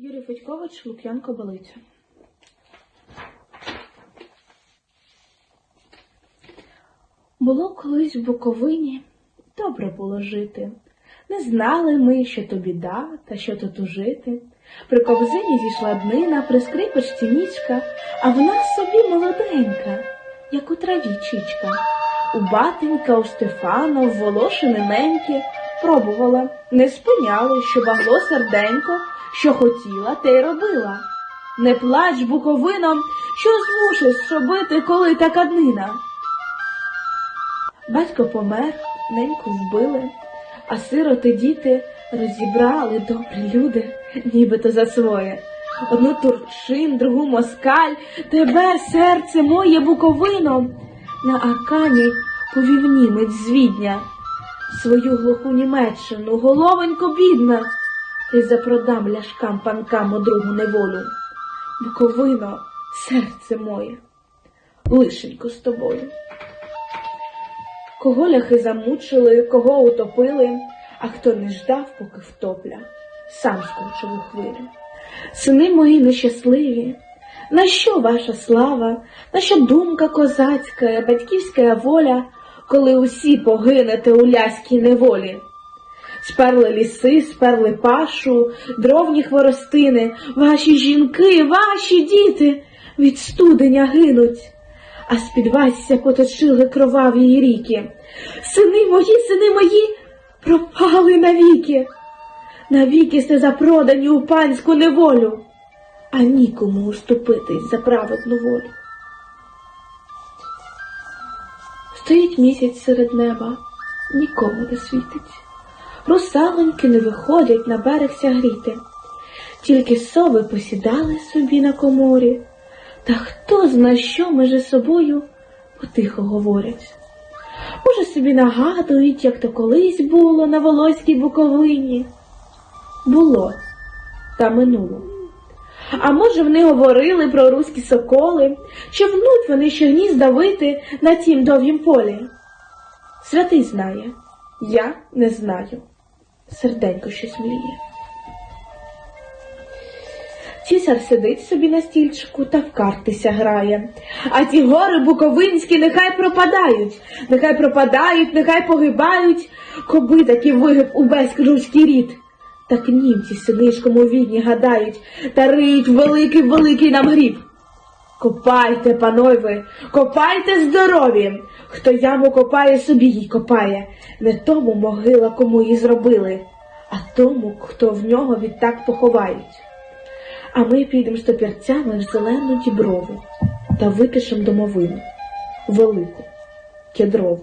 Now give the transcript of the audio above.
Юрій Федькович, Лук'янко Балиця. Було колись в Буковині, добре було жити. Не знали ми, що то біда, та що то тужити. При ковзині зійшла днина, при скрипочці нічка, а вона собі молоденька, як у траві чічка. У батенька, у Стефана, в волошини неньки пробувала, не спиняли, що багло серденько, що хотіла, те й робила. Не плач, буковином, що змушиш робити, коли така днина. Батько помер, неньку вбили, а сироти діти розібрали добрі люди, нібито за своє. Одну турчин, другу москаль, тебе, серце моє буковином, на Аркані повів німець з Відня. Свою глуху Німеччину, головонько бідна, ти запродам ляшкам панкам у другу неволю. Буковино, серце моє, лишенько з тобою. Кого ляхи замучили, кого утопили, а хто не ждав, поки втопля, сам скручив у хвилю. Сини мої нещасливі, на що ваша слава, на що думка козацька, батьківська воля, коли усі погинете у ляській неволі? Сперли ліси, сперли пашу, дровні хворостини, ваші жінки, ваші діти від студеня гинуть а з-під Васся поточили кроваві ріки. Сини мої, сини мої, пропали навіки. Навіки сте запродані у панську неволю, а нікому уступитись за праведну волю. Стоїть місяць серед неба, нікому не світить. Русалоньки не виходять на берег сягріти, тільки сови посідали собі на коморі. Та хто зна, що межи собою потихо говорять. Може, собі нагадують, як то колись було на Волоській Буковині. Було та минуло. А може, вони говорили про руські соколи, що внуть вони ще гнізда вити на тім довгім полі. Святий знає, я не знаю. Серденько щось мліє. Цісар сидить собі на стільчику та в картися грає. А ті гори буковинські нехай пропадають, нехай пропадають, нехай погибають, коби таки вигиб увесь руський рід. Так німці синишком у відні гадають та риють великий великий нам гріб. Копайте, панове, копайте здорові. Хто яму копає, собі їй копає. Не тому могила, кому її зробили, а тому, хто в нього відтак поховають. А ми підемо з топірцями в зелену діброву та випишемо домовину велику, кедрову.